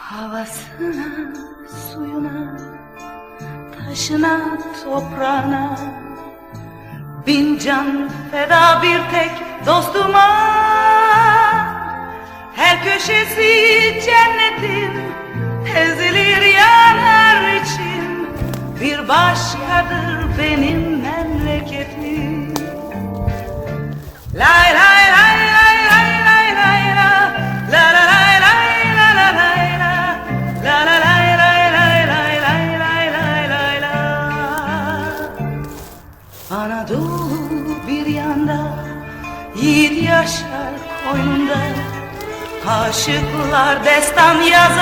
Havasına, suyuna, taşına, toprağına. Bin can feda bir tek dostuma. Her köşesi cennetin Ezilir yanar için. Bir başkadır benim Anadolu bir yanda Yiğit yaşar koynunda. Aşıklar destan yazar